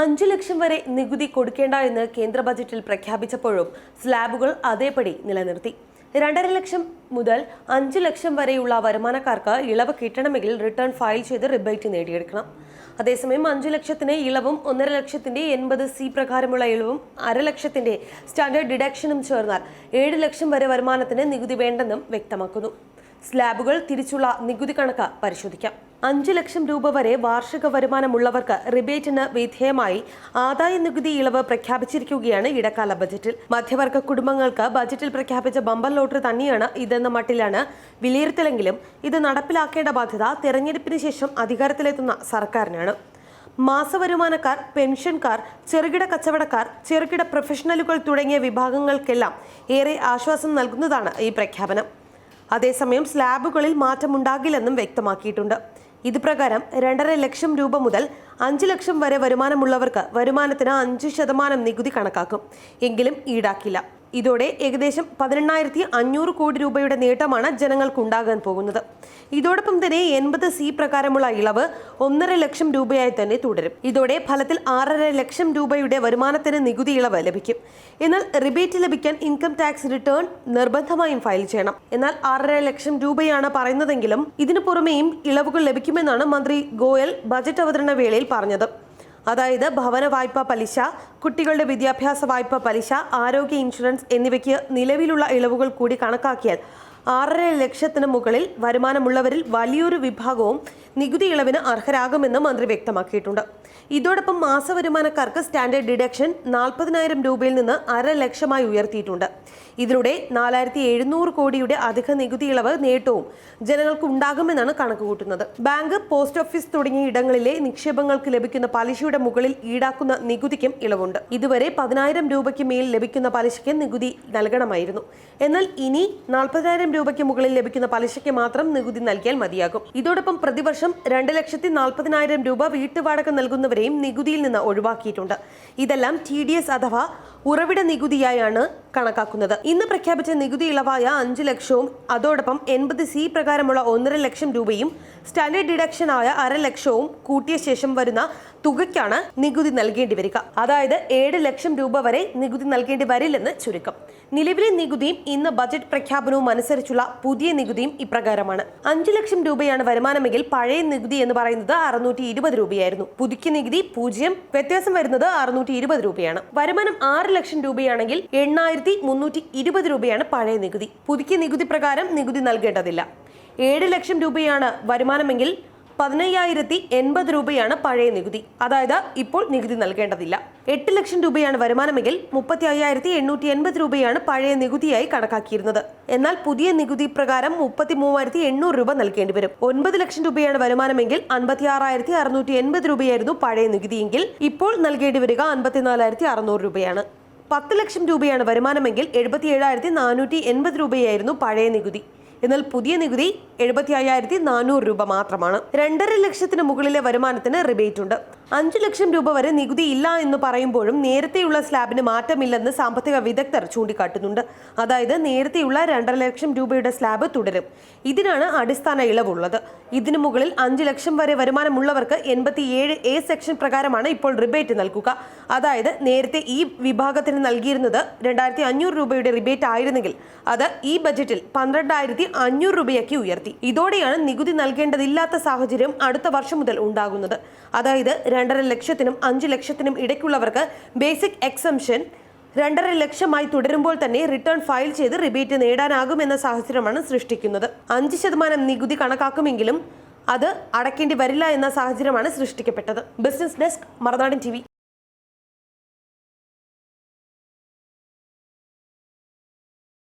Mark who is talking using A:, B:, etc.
A: അഞ്ചു ലക്ഷം വരെ നികുതി കൊടുക്കേണ്ട എന്ന് കേന്ദ്ര ബജറ്റിൽ പ്രഖ്യാപിച്ചപ്പോഴും സ്ലാബുകൾ അതേപടി നിലനിർത്തി. രണ്ടര ലക്ഷം മുതൽ അഞ്ചു ലക്ഷം വരെയുള്ള വരുമാനക്കാർക്ക് ഇളവ് കിട്ടണമെങ്കിൽ റിട്ടേൺ ഫയൽ ചെയ്ത് റിബേറ്റ് നേടിയെടുക്കണം. അതേസമയം അഞ്ചു ലക്ഷത്തിന് ഇളവും ഒന്നര ലക്ഷത്തിന്റെ എൺപത് സി പ്രകാരമുള്ള ഇളവും അര ലക്ഷത്തിന്റെ സ്റ്റാൻഡേർഡ് ഡിഡക്ഷനും ചേർന്നാൽ ഏഴ് ലക്ഷം വരെ വരുമാനത്തിന് നികുതി വേണ്ടെന്നും വ്യക്തമാക്കുന്നു. സ്ലാബുകൾ തിരിച്ചുള്ള നികുതി കണക്ക് പരിശോധിക്കാം. അഞ്ചു ലക്ഷം രൂപ വരെ വാർഷിക വരുമാനമുള്ളവർക്ക് റിബേറ്റിന് വിധേയമായി ആദായ നികുതി ഇളവ് പ്രഖ്യാപിച്ചിരിക്കുകയാണ് ഇടക്കാല ബജറ്റിൽ. മധ്യവർഗ കുടുംബങ്ങൾക്ക് ബജറ്റിൽ പ്രഖ്യാപിച്ച ബമ്പർ ലോട്ടറി തന്നെയാണ് ഇതെന്ന മട്ടിലാണ് വിലയിരുത്തലെങ്കിലും ഇത് നടപ്പിലാക്കേണ്ട ബാധ്യത തെരഞ്ഞെടുപ്പിന് ശേഷം അധികാരത്തിലെത്തുന്ന സർക്കാരിനാണ്. മാസവരുമാനക്കാർ പെൻഷൻകാർ ചെറുകിട കച്ചവടക്കാർ ചെറുകിട പ്രൊഫഷണലുകൾ തുടങ്ങിയ വിഭാഗങ്ങൾക്കെല്ലാം ഏറെ ആശ്വാസം നൽകുന്നതാണ് ഈ പ്രഖ്യാപനം. അതേസമയം സ്ലാബുകളിൽ മാറ്റമുണ്ടാകില്ലെന്നും വ്യക്തമാക്കിയിട്ടുണ്ട്. ഇത് പ്രകാരം രണ്ടര ലക്ഷം രൂപ മുതൽ അഞ്ച് ലക്ഷം വരെ വരുമാനമുള്ളവർക്ക് വരുമാനത്തിന് അഞ്ച് ശതമാനം നികുതി കണക്കാക്കും. എങ്കിലും ഈടാക്കില്ല. ഇതോടെ ഏകദേശം പതിനെണ്ണായിരത്തി അഞ്ഞൂറ് കോടി രൂപയുടെ നേട്ടമാണ് ജനങ്ങൾക്കുണ്ടാകാൻ പോകുന്നത്. ഇതോടൊപ്പം തന്നെ എൺപത് സി പ്രകാരമുള്ള ഇളവ് ഒന്നര ലക്ഷം രൂപയായി തന്നെ തുടരും. ഇതോടെ ഫലത്തിൽ ആറര ലക്ഷം രൂപയുടെ വരുമാനത്തിന് നികുതി ഇളവ് ലഭിക്കും. എന്നാൽ റിബേറ്റ് ലഭിക്കാൻ ഇൻകം ടാക്സ് റിട്ടേൺ നിർബന്ധമായും ഫയൽ ചെയ്യണം. എന്നാൽ ആറര ലക്ഷം രൂപയാണ് പറയുന്നതെങ്കിലും ഇതിനു പുറമെയും ഇളവുകൾ ലഭിക്കുമെന്നാണ് മന്ത്രി ഗോയൽ ബജറ്റ് അവതരണ വേളയിൽ പറഞ്ഞത്. അതായത് ഭവന വായ്പ പലിശ കുട്ടികളുടെ വിദ്യാഭ്യാസ വായ്പ പലിശ ആരോഗ്യ ഇൻഷുറൻസ് എന്നിവയ്ക്ക് നിലവിലുള്ള ഇളവുകൾ കൂടി കണക്കാക്കിയാൽ ആറര ലക്ഷത്തിന് മുകളിൽ വരുമാനമുള്ളവരിൽ വലിയൊരു വിഭാഗവും നികുതി ഇളവിന് അർഹരാകുമെന്ന് മന്ത്രി വ്യക്തമാക്കിയിട്ടുണ്ട്. ഇതോടൊപ്പം മാസവരുമാനക്കാർക്ക് സ്റ്റാൻഡേർഡ് ഡിഡക്ഷൻ നാൽപ്പതിനായിരം രൂപയിൽ നിന്ന് അര ലക്ഷമായി ഉയർത്തിയിട്ടുണ്ട്. ഇതിലൂടെ നാലായിരത്തി എഴുന്നൂറ് കോടിയുടെ അധിക നികുതി ഇളവ് നേട്ടവും ജനങ്ങൾക്ക് ഉണ്ടാകുമെന്നാണ് കണക്കുകൂട്ടുന്നത്. ബാങ്ക് പോസ്റ്റ് ഓഫീസ് തുടങ്ങിയ ഇടങ്ങളിലെ നിക്ഷേപങ്ങൾക്ക് ലഭിക്കുന്ന പലിശയുടെ മുകളിൽ ഈടാക്കുന്ന നികുതിക്കും ഇളവുണ്ട്. ഇതുവരെ പതിനായിരം രൂപയ്ക്ക് മേൽ ലഭിക്കുന്ന പലിശയ്ക്ക് നികുതി നൽകണമായിരുന്നു. എന്നാൽ ഇനി നാൽപ്പതിനായിരം രൂപയ്ക്ക് മുകളിൽ ലഭിക്കുന്ന പലിശയ്ക്ക് മാത്രം നികുതി നൽകിയാൽ മതിയാകും. ഇതോടൊപ്പം പ്രതിവർഷം രണ്ട് ലക്ഷത്തി നാൽപ്പതിനായിരം രൂപ വീട്ടുവാടക നൽകുന്നവരെയും നികുതിയിൽ നിന്ന് ഒഴിവാക്കിയിട്ടുണ്ട്. ഇതെല്ലാം ടി ഡി എസ് അഥവാ ഉറവിട നികുതിയായാണ് കണക്കാക്കുന്നത്. ഇന്ന് പ്രഖ്യാപിച്ച നികുതി ഇളവായ അഞ്ച് ലക്ഷവും അതോടൊപ്പം എൺപത് സി പ്രകാരമുള്ള ഒന്നര ലക്ഷം രൂപയും സ്റ്റാൻഡേർഡ് ഡിഡക്ഷനായ അര ലക്ഷവും കൂട്ടിയ ശേഷം വരുന്ന തുകയ്ക്കാണ് നികുതി നൽകേണ്ടി വരിക. അതായത് ഏഴ് ലക്ഷം രൂപ വരെ നികുതി നൽകേണ്ടി വരില്ലെന്ന് ചുരുക്കം. നിലവിലെ നികുതിയും ഇന്ന് ബജറ്റ് പ്രഖ്യാപനവും അനുസരിച്ചുള്ള പുതിയ നികുതിയും ഇപ്രകാരമാണ്. അഞ്ചു ലക്ഷം രൂപയാണ് വരുമാനമെങ്കിൽ പഴയ നികുതി എന്ന് പറയുന്നത് അറുന്നൂറ്റി ഇരുപത് രൂപയായിരുന്നു. പുതുക്കിയ നികുതി പൂജ്യം വ്യത്യാസം വരുന്നത് അറുന്നൂറ്റി ഇരുപത് രൂപയാണ്. വരുമാനം ആറ് ലക്ഷം രൂപയാണെങ്കിൽ എണ്ണായിരത്തി മുന്നൂറ്റി ഇരുപത് രൂപയാണ് പഴയ നികുതി. പുതുക്കിയ നികുതി പ്രകാരം നികുതി നൽകേണ്ടതില്ല. ഏഴ് ലക്ഷം രൂപയാണ് വരുമാനമെങ്കിൽ പതിനയ്യായിരത്തി എൺപത് രൂപയാണ് പഴയ നികുതി. അതായത് ഇപ്പോൾ നികുതി നൽകേണ്ടതില്ല. എട്ട് ലക്ഷം രൂപയാണ് വരുമാനമെങ്കിൽ മുപ്പത്തി അയ്യായിരത്തി എണ്ണൂറ്റി എൺപത് രൂപയാണ് പഴയ നികുതിയായി കണക്കാക്കിയിരുന്നത്. എന്നാൽ പുതിയ നികുതി പ്രകാരം മുപ്പത്തി മൂവായിരത്തി എണ്ണൂറ് രൂപ നൽകേണ്ടി വരും. ഒൻപത് ലക്ഷം രൂപയാണ് വരുമാനമെങ്കിൽ അൻപത്തി ആറായിരത്തി അറുന്നൂറ്റി എൺപത് രൂപയായിരുന്നു പഴയ നികുതിയെങ്കിൽ ഇപ്പോൾ നൽകേണ്ടി വരിക അൻപത്തിനാലായിരത്തി അറുന്നൂറ് രൂപയാണ്. പത്ത് ലക്ഷം രൂപയാണ് വരുമാനമെങ്കിൽ എഴുപത്തി ഏഴായിരത്തി നാനൂറ്റി എൺപത് രൂപയായിരുന്നു പഴയ നികുതി. എന്നാൽ പുതിയ നികുതി എഴുപത്തി അയ്യായിരത്തി നാനൂറ് രൂപ മാത്രമാണ്. രണ്ടര ലക്ഷത്തിന് മുകളിലെ വരുമാനത്തിന് റിബേറ്റ് ഉണ്ട്. അഞ്ചു ലക്ഷം രൂപ വരെ നികുതി ഇല്ല എന്ന് പറയുമ്പോഴും നേരത്തെയുള്ള സ്ലാബിന് മാറ്റമില്ലെന്ന് സാമ്പത്തിക വിദഗ്ധർ ചൂണ്ടിക്കാട്ടുന്നുണ്ട്. അതായത് നേരത്തെയുള്ള രണ്ടര ലക്ഷം രൂപയുടെ സ്ലാബ് തുടരും. ഇതിനാണ് അടിസ്ഥാന ഇളവുള്ളത്. ഇതിനു മുകളിൽ അഞ്ച് ലക്ഷം വരെ വരുമാനമുള്ളവർക്ക് എൺപത്തിയേഴ് എ സെക്ഷൻ പ്രകാരമാണ് ഇപ്പോൾ റിബേറ്റ് നൽകുക. അതായത് നേരത്തെ ഈ വിഭാഗത്തിന് നൽകിയിരുന്നത് രണ്ടായിരത്തി അഞ്ഞൂറ് രൂപയുടെ റിബേറ്റ് ആയിരുന്നെങ്കിൽ അത് ഈ ബജറ്റിൽ പന്ത്രണ്ടായിരത്തി അഞ്ഞൂറ് രൂപയാക്കി ഉയർത്തി. ഇതോടെയാണ് നികുതി നൽകേണ്ടതില്ലാത്ത സാഹചര്യം അടുത്ത വർഷം മുതൽ ഉണ്ടാകുന്നത്. അതായത് രണ്ടര ലക്ഷത്തിനും അഞ്ച് ലക്ഷത്തിനും ഇടയ്ക്കുള്ളവർക്ക് ബേസിക് എക്സംഷൻ രണ്ടര ലക്ഷമായി തുടരുമ്പോൾ തന്നെ റിട്ടേൺ ഫയൽ ചെയ്ത് റിബേറ്റ് നേടാനാകുമെന്ന സാഹചര്യമാണ് സൃഷ്ടിക്കുന്നത്. അഞ്ച് ശതമാനം നികുതി കണക്കാക്കുമെങ്കിലും അത് അടയ്ക്കേണ്ടി വരില്ല എന്ന സാഹചര്യമാണ് സൃഷ്ടിക്കപ്പെട്ടത്. ബിസിനസ് ഡെസ്ക് മറുനാടൻ ടി